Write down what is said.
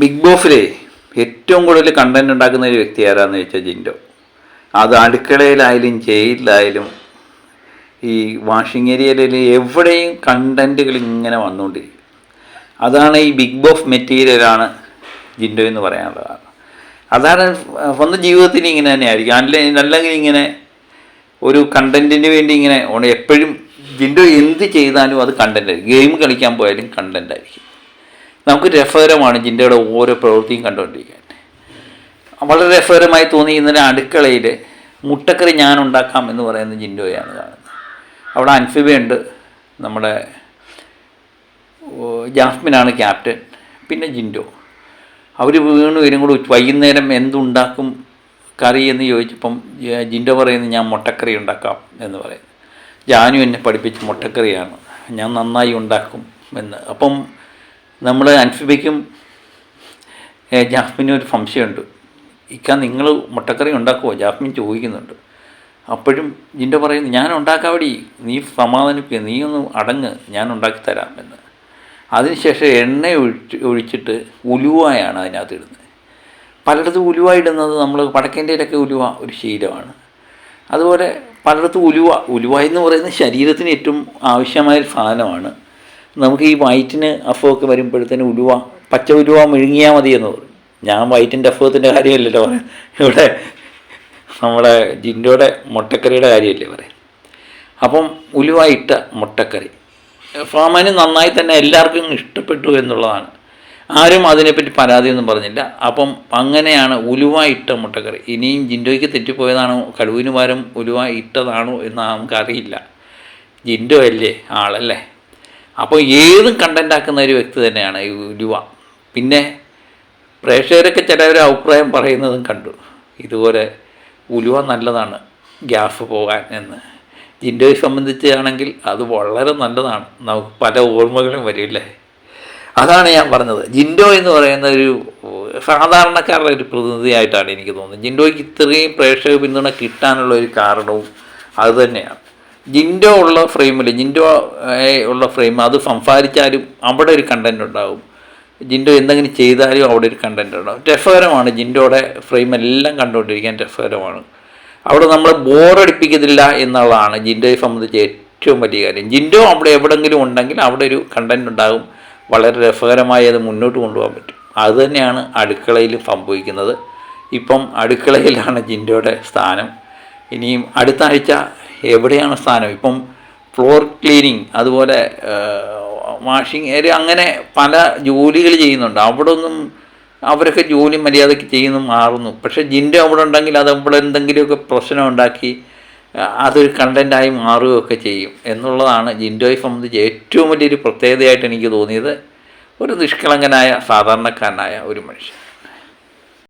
Big ബോസിലെ ഏറ്റവും കൂടുതൽ content ഉണ്ടാക്കുന്ന ഒരു വ്യക്തി ആരാന്ന് ചോദിച്ചാൽ ജിൻഡോ. അത് അടുക്കളയിലായാലും ജയിലിലായാലും ഈ വാഷിംഗ് ഏരിയയിൽ എവിടെയും കണ്ടന്റുകൾ ഇങ്ങനെ വന്നുകൊണ്ടിരിക്കും. അതാണ് ഈ ബിഗ് ബോസ് മെറ്റീരിയലാണ് ജിൻഡോ എന്ന് പറയാനുള്ള കാരണം അതാണ് സ്വന്തം ജീവിതത്തിൽ ഇങ്ങനെ തന്നെയായിരിക്കും. ആയിരിക്കും അല്ലെങ്കിൽ ഇങ്ങനെ ഒരു കണ്ടന്റിന് വേണ്ടി ഇങ്ങനെ എപ്പോഴും ജിൻഡോ എന്ത് ചെയ്താലും അത് കണ്ടന്റ് ഗെയിം കളിക്കാൻ പോയാലും കണ്ടന്റ് ആയിരിക്കും. നമുക്ക് രസകരമാണ് ജിന്റെയുടെ ഓരോ പ്രവൃത്തിയും കണ്ടുകൊണ്ടിരിക്കാൻ. വളരെ രസകരമായി തോന്നി ഇന്നലെ അടുക്കളയിൽ മുട്ടക്കറി ഞാൻ ഉണ്ടാക്കാം എന്ന് പറയുന്ന ജിൻഡോയാണ് കാണുന്നത്. അവിടെ അൻഫിബയുണ്ട് നമ്മുടെ ജാസ്മിനാണ് ക്യാപ്റ്റൻ പിന്നെ ജിൻഡോ. അവർ വീണു വരും കൂടെ വൈകുന്നേരം എന്തുണ്ടാക്കും കറി എന്ന് ചോദിച്ചപ്പം ജിൻഡോ പറയുന്നത് ഞാൻ മുട്ടക്കറി ഉണ്ടാക്കാം എന്ന് പറയുന്നു. ജാനു എന്നെ പഠിപ്പിച്ച് മുട്ടക്കറിയാണ് ഞാൻ നന്നായി ഉണ്ടാക്കും എന്ന്. അപ്പം നമ്മൾ അൻഫിബയ്ക്കും ജാസ്മിനും ഒരു സംശയമുണ്ട്. ഇക്ക നിങ്ങൾ മുട്ടക്കറി ഉണ്ടാക്കുമോ ജാസ്മിൻ ചോദിക്കുന്നുണ്ട്. അപ്പോഴും ജിന്റെ പറയുന്നു ഞാൻ ഉണ്ടാക്കാവടി. നീ സമാധാനിപ്പിക്കുക നീ ഒന്ന് അടങ്ങ്. ഞാൻ ഉണ്ടാക്കി തരാം എന്ന് അതിനുശേഷം എണ്ണ ഒഴിച്ച് ഒഴിച്ചിട്ട് ഉലുവായാണ് അതിനകത്ത് ഇടുന്നത്. പലയിടത്തും ഉലുവ ഇടുന്നത് നമ്മൾ വടക്കേന്റെയിലൊക്കെ ഉലുവ ഒരു ശീലമാണ്. അതുപോലെ പലയിടത്തും ഉലുവ ഉലുവ എന്ന് പറയുന്നത് ശരീരത്തിന് ഏറ്റവും ആവശ്യമായ സാധനമാണ്. നമുക്ക് ഈ വയറ്റിന് അഫമൊക്കെ വരുമ്പോഴത്തേന് ഉലുവ പച്ച ഉലുവ മെഴുങ്ങിയാൽ മതി എന്ന് പറയും. ഞാൻ വയറ്റിന്റെ അഫത്തിന്റെ കാര്യമല്ലല്ലോ പറയാം. ഇവിടെ നമ്മുടെ ജിൻഡോയുടെ മുട്ടക്കറിയുടെ കാര്യമല്ലേ പറയാം. അപ്പം ഉലുവ ഇട്ട മുട്ടക്കറി. ഫാമാന് നന്നായി തന്നെ എല്ലാവർക്കും ഇഷ്ടപ്പെട്ടു എന്നുള്ളതാണ്. ആരും അതിനെപ്പറ്റി പരാതിയൊന്നും പറഞ്ഞില്ല. അപ്പം അങ്ങനെയാണ് ഉലുവ ഇട്ട മുട്ടക്കറി. ഇനിയും ജിൻഡോയ്ക്ക് തെറ്റിപ്പോയതാണോ? കടുവിന് പകരം ഉലുവ ഇട്ടതാണോ എന്ന് നമുക്കറിയില്ല. ജിൻഡോ അല്ലേ? ആളല്ലേ? അപ്പോൾ ഏതും കണ്ടന്റ് ആക്കുന്ന ഒരു വ്യക്തി തന്നെയാണ് ഈ യുവ. പിന്നെ പ്രേക്ഷകരൊക്കെ ചിലവരെ അഭിപ്രായം പറയുന്നതും കണ്ടു. ഇതുപോലെ ഉലുവ നല്ലതാണ് ഗ്യാസ് പോകാൻ എന്ന്. ജിൻഡോയെ സംബന്ധിച്ചാണെങ്കിൽ അത് വളരെ നല്ലതാണ്. നമുക്ക് പല ഓർമ്മകളും വരില്ലേ അതാണ് ഞാൻ പറഞ്ഞത്. ജിൻഡോ എന്ന് പറയുന്ന ഒരു സാധാരണക്കാരുടെ ഒരു പ്രതിനിധിയായിട്ടാണ് എനിക്ക് തോന്നുന്നത്. ജിൻഡോയ്ക്ക് ഇത്രയും പ്രേക്ഷക പിന്തുണ കിട്ടാനുള്ള ഒരു കാരണവും അത് തന്നെയാണ്. ജിൻഡോ ഉള്ള ഫ്രെയിമിൽ ജിൻഡോ ഉള്ള ഫ്രെയിം അത് സംസാരിച്ചാലും അവിടെ ഒരു കണ്ടന്റ് ഉണ്ടാകും ജിൻഡോ എന്തെങ്കിലും ചെയ്താലും അവിടെ ഒരു കണ്ടന്റ് ഉണ്ടാവും. രസകരമാണ് ജിൻഡോയുടെ ഫ്രെയിം എല്ലാം കണ്ടുകൊണ്ടിരിക്കാൻ രസകരമാണ്. അവിടെ നമ്മൾ ബോറടിപ്പിക്കുന്നില്ല എന്നുള്ളതാണ് ജിൻഡോയെ സംബന്ധിച്ച് ഏറ്റവും വലിയ കാര്യം. ജിൻഡോ അവിടെ എവിടെങ്കിലും ഉണ്ടെങ്കിൽ അവിടെ ഒരു കണ്ടന്റ് ഉണ്ടാകും. വളരെ രസകരമായി അത് മുന്നോട്ട് കൊണ്ടുപോകാൻ പറ്റും. അതുതന്നെയാണ് അടുക്കളയിൽ സംഭവിക്കുന്നത്. ഇപ്പം അടുക്കളയിലാണ് ജിൻഡോയുടെ സ്ഥാനം. ഇനിയും അടുത്ത ആഴ്ച എവിടെയാണ് സ്ഥാനം? ഇപ്പം ഫ്ലോർ ക്ലീനിങ് അതുപോലെ വാഷിംഗ് ഏരിയ അങ്ങനെ പല ജോലികൾ ചെയ്യുന്നുണ്ട്. അവിടെ ഒന്നും അവരൊക്കെ ജോലി മര്യാദയ്ക്ക് ചെയ്യുന്നു മാറുന്നു. പക്ഷേ ജിന്റെ അവിടെ ഉണ്ടെങ്കിൽ അത് അവിടെ എന്തെങ്കിലുമൊക്കെ പ്രശ്നം ഉണ്ടാക്കി അതൊരു കണ്ടന്റായി മാറുകയൊക്കെ ചെയ്യും. എന്നുള്ളതാണ് ജിൻഡോയെ സംബന്ധിച്ച് ഏറ്റവും വലിയൊരു പ്രത്യേകതയായിട്ട് എനിക്ക് തോന്നിയത്. ഒരു നിഷ്കളങ്കനായ സാധാരണക്കാരനായ ഒരു മനുഷ്യൻ.